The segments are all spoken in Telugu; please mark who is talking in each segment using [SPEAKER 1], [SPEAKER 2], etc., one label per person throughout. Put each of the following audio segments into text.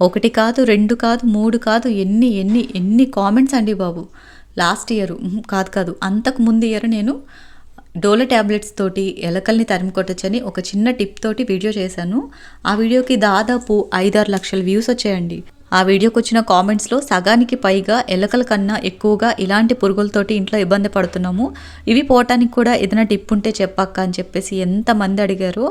[SPEAKER 1] ఒకటి కాదు రెండు కాదు మూడు కాదు ఎన్ని ఎన్ని ఎన్ని కామెంట్స్ అండి బాబు. లాస్ట్ ఇయర్ కాదు కాదు అంతకు ముందు ఇయర్ నేను డోలో ట్యాబ్లెట్స్ తోటి ఎలకల్ని తరిమి కొట్టచ్చని ఒక చిన్న టిప్ తోటి వీడియో చేశాను. ఆ వీడియోకి దాదాపు ఐదారు లక్షల వ్యూస్ వచ్చాయండి. ఆ వీడియోకి వచ్చిన కామెంట్స్లో సగానికి పైగా ఎలకల కన్నా ఎక్కువగా ఇలాంటి పురుగులతోటి ఇంట్లో ఇబ్బంది పడుతున్నాము. ఇవి పోవటానికి కూడా ఏదైనా టిప్ ఉంటే చెప్పక్క అని చెప్పేసి ఎంతమంది అడిగారో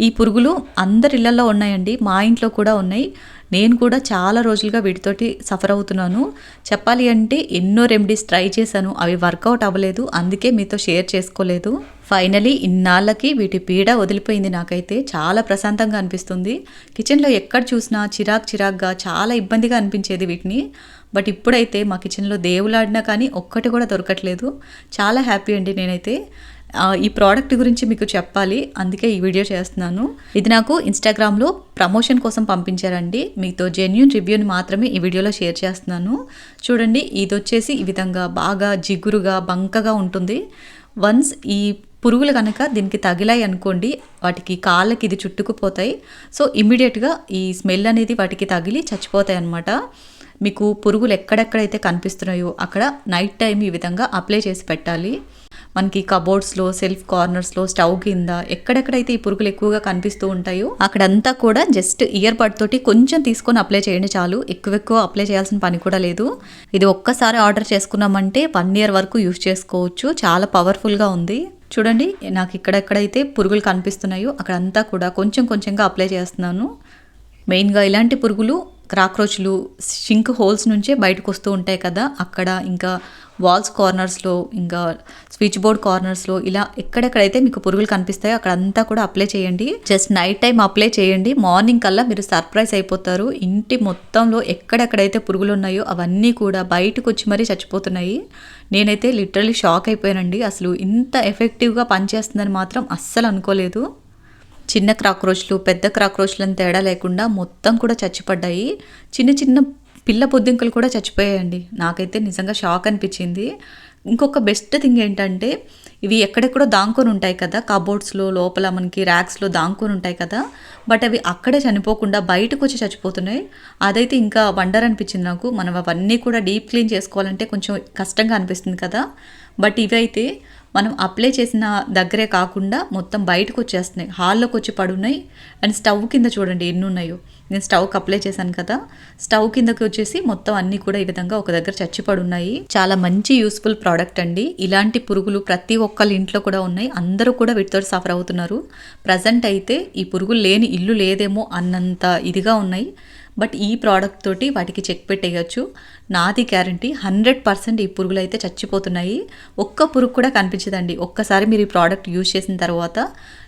[SPEAKER 1] ఈ పురుగులు అందరిళ్ళలో ఉన్నాయండి. మా ఇంట్లో కూడా ఉన్నాయి. నేను కూడా చాలా రోజులుగా వీటితోటి సఫర్ అవుతున్నాను. చెప్పాలి అంటే ఎన్నో రెమెడీస్ ట్రై చేశాను. అవి వర్కౌట్ అవ్వలేదు. అందుకే మీతో షేర్ చేసుకోలేదు. ఫైనలీ ఇన్నాళ్ళకి వీటి పీడ వదిలిపోయింది నాకైతే. చాలా ప్రశాంతంగా అనిపిస్తుంది. కిచెన్లో ఎక్కడ చూసినా చిరాక్ చిరాక్గా చాలా ఇబ్బందిగా అనిపించేది వీటిని. బట్ ఇప్పుడైతే మా కిచెన్లో దేవులాడినా కానీ ఒక్కటి కూడా దొరకట్లేదు. చాలా హ్యాపీ అండి నేనైతే. ఈ ప్రోడక్ట్ గురించి మీకు చెప్పాలి. అందుకే ఈ వీడియో చేస్తున్నాను. ఇది నాకు ఇన్స్టాగ్రామ్లో ప్రమోషన్ కోసం పంపించారండి. మీతో జెన్యున్ రివ్యూని మాత్రమే ఈ వీడియోలో షేర్ చేస్తున్నాను. చూడండి ఇది వచ్చేసి ఈ విధంగా బాగా జిగురుగా బంకగా ఉంటుంది. వన్స్ ఈ పురుగులు కనుక దీనికి తగిలాయి అనుకోండి వాటికి కాళ్ళకి ఇది చుట్టుకుపోతాయి. సో ఇమ్మీడియట్గా ఈ స్మెల్ అనేది వాటికి తగిలి చచ్చిపోతాయి అన్నమాట. మీకు పురుగులు ఎక్కడెక్కడైతే కనిపిస్తున్నాయో అక్కడ నైట్ టైం ఈ విధంగా అప్లై చేసి పెట్టాలి. మనకి కబోర్డ్స్లో సెల్ఫ్ కార్నర్స్లో స్టవ్ కింద ఎక్కడెక్కడైతే ఈ పురుగులు ఎక్కువగా కనిపిస్తూ ఉంటాయో అక్కడంతా కూడా జస్ట్ ఇయర్ బడ్ తోటి కొంచెం తీసుకొని అప్లై చేయండి చాలు. ఎక్కువ ఎక్కువ అప్లై చేయాల్సిన పని కూడా లేదు. ఇది ఒక్కసారి ఆర్డర్ చేసుకున్నామంటే వన్ ఇయర్ వరకు యూస్ చేసుకోవచ్చు. చాలా పవర్ఫుల్గా ఉంది. చూడండి నాకు ఇక్కడెక్కడైతే పురుగులు కనిపిస్తున్నాయో అక్కడంతా కూడా కొంచెం కొంచెంగా అప్లై చేస్తున్నాను. మెయిన్గా ఇలాంటి పురుగులు క్రాక్రోచ్లు షింక్ హోల్స్ నుంచే బయటకు వస్తూ ఉంటాయి కదా. అక్కడ ఇంకా వాల్స్ కార్నర్స్లో ఇంకా స్విచ్ బోర్డ్ కార్నర్స్లో ఇలా ఎక్కడెక్కడైతే మీకు పురుగులు కనిపిస్తాయో అక్కడ అంతా కూడా అప్లై చేయండి. జస్ట్ నైట్ టైం అప్లై చేయండి. మార్నింగ్ కల్లా మీరు సర్ప్రైజ్ అయిపోతారు. ఇంటి మొత్తంలో ఎక్కడెక్కడైతే పురుగులు ఉన్నాయో అవన్నీ కూడా బయటకు వచ్చి మరీ చచ్చిపోతున్నాయి. నేనైతే లిటరలీ షాక్ అయిపోయానండి. అసలు ఇంత ఎఫెక్టివ్గా పనిచేస్తుందని మాత్రం అస్సలు అనుకోలేదు. చిన్న క్రాక్రోచ్లు పెద్ద క్రాక్రోచ్లను తేడా లేకుండా మొత్తం కూడా చచ్చిపడ్డాయి. చిన్న చిన్న పిల్ల బొద్దింకలు కూడా చచ్చిపోయాయండి. నాకైతే నిజంగా షాక్ అనిపించింది. ఇంకొక బెస్ట్ థింగ్ ఏంటంటే ఇవి ఎక్కడెక్కడో దాంకొని ఉంటాయి కదా కబోర్డ్స్లో లోపల మనకి ర్యాక్స్లో దాంకొని ఉంటాయి కదా బట్ అవి అక్కడే చనిపోకుండా బయటకు వచ్చి చచ్చిపోతున్నాయి. అదైతే ఇంకా వండర్ అనిపించింది నాకు. మనం అవన్నీ కూడా డీప్ క్లీన్ చేసుకోవాలంటే కొంచెం కష్టంగా అనిపిస్తుంది కదా. బట్ ఇవైతే మనం అప్లై చేసిన దగ్గరే కాకుండా మొత్తం బయటకు వచ్చేస్తున్నాయి. హాల్లోకి వచ్చి పడున్నాయి. అండ్ స్టవ్ కింద చూడండి ఎన్ని ఉన్నాయో నేను స్టవ్కి అప్లై చేశాను కదా. స్టవ్ కిందకి వచ్చేసి మొత్తం అన్నీ కూడా ఈ విధంగా ఒక దగ్గర చచ్చిపడున్నాయి. చాలా మంచి యూస్ఫుల్ ప్రోడక్ట్ అండి. ఇలాంటి పురుగులు ప్రతి ఒక్కళ్ళ ఇంట్లో కూడా ఉన్నాయి. అందరూ కూడా వీటితో సఫర్ అవుతున్నారు. ప్రజెంట్ అయితే ఈ పురుగులు లేని ఇల్లు లేదేమో అన్నంత ఇదిగా ఉన్నాయి. బట్ ఈ ప్రోడక్ట్ తోటి వాటికి చెక్ పెట్టేయచ్చు. నాది గ్యారంటీ హండ్రెడ్ పర్సెంట్ ఈ పురుగులు అయితే చచ్చిపోతున్నాయి. ఒక్క పురుగు కూడా కనిపించదండి. ఒక్కసారి మీరు ఈ ప్రోడక్ట్ యూజ్ చేసిన తర్వాత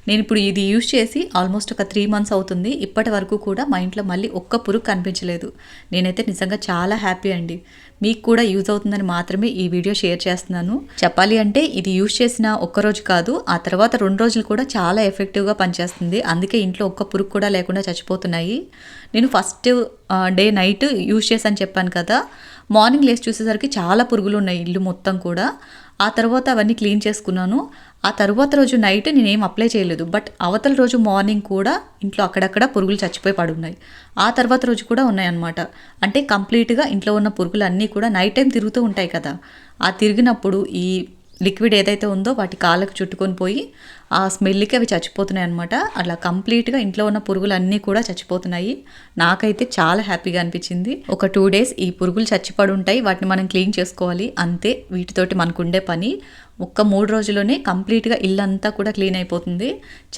[SPEAKER 1] నేను ఇప్పుడు ఇది యూజ్ చేసి ఆల్మోస్ట్ ఒక త్రీ మంత్స్ అవుతుంది. ఇప్పటి వరకు కూడా మా ఇంట్లో మళ్ళీ ఒక్క పురుగు కనిపించలేదు. నేనైతే నిజంగా చాలా హ్యాపీ అండి. మీకు కూడా యూజ్ అవుతుందని మాత్రమే ఈ వీడియో షేర్ చేస్తున్నాను. చెప్పాలి అంటే ఇది యూజ్ చేసిన ఒక్క రోజు కాదు ఆ తర్వాత రెండు రోజులు కూడా చాలా ఎఫెక్టివ్గా పనిచేస్తుంది. అందుకే ఇంట్లో ఒక్క పురుగు కూడా లేకుండా చచ్చిపోతున్నాయి. నేను ఫస్ట్ డే నైట్ యూజ్ చేశాను చెప్పాను కదా. మార్నింగ్ లేచి చూసేసరికి చాలా పురుగులు ఉన్నాయి ఇల్లు మొత్తం కూడా. ఆ తర్వాత అవన్నీ క్లీన్ చేసుకున్నాను. ఆ తర్వాత రోజు నైట్ నేనేం అప్లై చేయలేదు. బట్ అవతల రోజు మార్నింగ్ కూడా ఇంట్లో అక్కడక్కడ పురుగులు చచ్చిపోయి పడున్నాయి. ఆ తర్వాత రోజు కూడా ఉన్నాయన్నమాట. అంటే కంప్లీట్గా ఇంట్లో ఉన్న పురుగులు అన్నీ కూడా నైట్ టైం తిరుగుతూ ఉంటాయి కదా. ఆ తిరిగినప్పుడు ఈ లిక్విడ్ ఏదైతే ఉందో వాటి కాళ్ళకు చుట్టుకొని పోయి ఆ స్మెల్కి అవి చచ్చిపోతున్నాయి అనమాట అలా కంప్లీట్గా ఇంట్లో ఉన్న పురుగులు అన్నీ కూడా చచ్చిపోతున్నాయి. నాకైతే చాలా హ్యాపీగా అనిపించింది. ఒక టూ డేస్ ఈ పురుగులు చచ్చిపడి ఉంటాయి వాటిని మనం క్లీన్ చేసుకోవాలి. అంతే వీటితోటి మనకు ఉండే పని. ఒక్క మూడు రోజుల్లోనే కంప్లీట్గా ఇల్లంతా కూడా క్లీన్ అయిపోతుంది.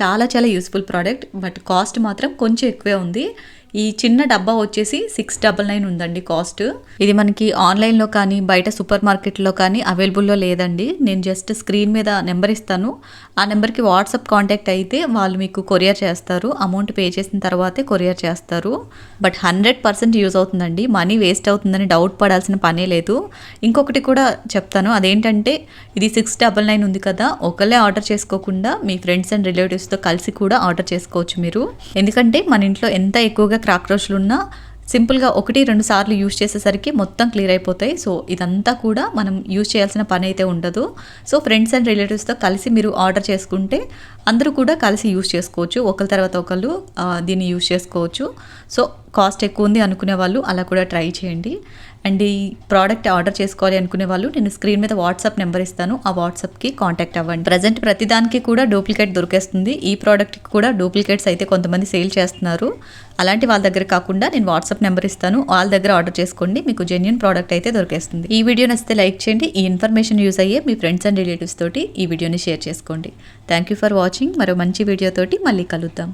[SPEAKER 1] చాలా చాలా యూస్ఫుల్ ప్రోడక్ట్. బట్ కాస్ట్ మాత్రం కొంచెం ఎక్కువే ఉంది. ఈ చిన్న డబ్బా వచ్చేసి సిక్స్ డబల్ నైన్ ఉందండి కాస్ట్. ఇది మనకి ఆన్లైన్లో కానీ బయట సూపర్ మార్కెట్లో కానీ అవైలబుల్లో లేదండి. నేను జస్ట్ స్క్రీన్ మీద నెంబర్ ఇస్తాను. ఆ నెంబర్కి వాట్సాప్ కాంటాక్ట్ అయితే వాళ్ళు మీకు కొరియర్ చేస్తారు. అమౌంట్ పే చేసిన తర్వాతే కొరియర్ చేస్తారు. బట్ హండ్రెడ్ పర్సెంట్ యూజ్ అవుతుందండి. మనీ వేస్ట్ అవుతుందని డౌట్ పడాల్సిన పనే లేదు. ఇంకొకటి కూడా చెప్తాను. అదేంటంటే ఇది సిక్స్ డబల్ నైన్ ఉంది కదా ఒకళ్ళే ఆర్డర్ చేసుకోకుండా మీ ఫ్రెండ్స్ అండ్ రిలేటివ్స్తో కలిసి కూడా ఆర్డర్ చేసుకోవచ్చు మీరు. ఎందుకంటే మన ఇంట్లో ఎంత ఎక్కువగా క్రాక్రోచ్లు ఉన్నా సింపుల్గా ఒకటి రెండు సార్లు యూజ్ చేసేసరికి మొత్తం క్లియర్ అయిపోతాయి. సో ఇదంతా కూడా మనం యూజ్ చేయాల్సిన పని అయితే ఉండదు. సో ఫ్రెండ్స్ అండ్ రిలేటివ్స్తో కలిసి మీరు ఆర్డర్ చేసుకుంటే అందరూ కూడా కలిసి యూజ్ చేసుకోవచ్చు. ఒకరి తర్వాత ఒకళ్ళు దీన్ని యూజ్ చేసుకోవచ్చు. సో కాస్ట్ ఎక్కువ ఉంది అనుకునే వాళ్ళు అలా కూడా ట్రై చేయండి. అండ్ ఈ ప్రోడక్ట్ ఆర్డర్ చేసుకోవాలి అనుకునే వాళ్ళు నేను స్క్రీన్ మీద వాట్సాప్ నెంబర్ ఇస్తాను. ఆ వాట్సాప్కి కాంటాక్ట్ అవ్వండి. ప్రజెంట్ ప్రతిదానికి కూడా డూప్లికేట్ దొరికేస్తుంది. ఈ ప్రోడక్ట్కి కూడా డూప్లికేట్స్ అయితే కొంతమంది సేల్ చేస్తున్నారు. అలాంటి వాళ్ళ దగ్గర కాకుండా నేను వాట్సాప్ నెంబర్ ఇస్తాను. వాళ్ళ దగ్గర ఆర్డర్ చేసుకోండి. మీకు జెన్యున్ ప్రోడక్ట్ అయితే దొరికేస్తుంది. ఈ వీడియో నచ్చితే లైక్ చేయండి. ఈ ఇన్ఫర్మేషన్ యూస్ అయ్యే మీ ఫ్రెండ్స్ అండ్ రిలేటివ్స్ తోటి ఈ వీడియోని షేర్ చేసుకోండి. థ్యాంక్ యూ ఫర్ వాచింగ్ మరో మంచి వీడియోతోటి మళ్ళీ కలుద్దాం.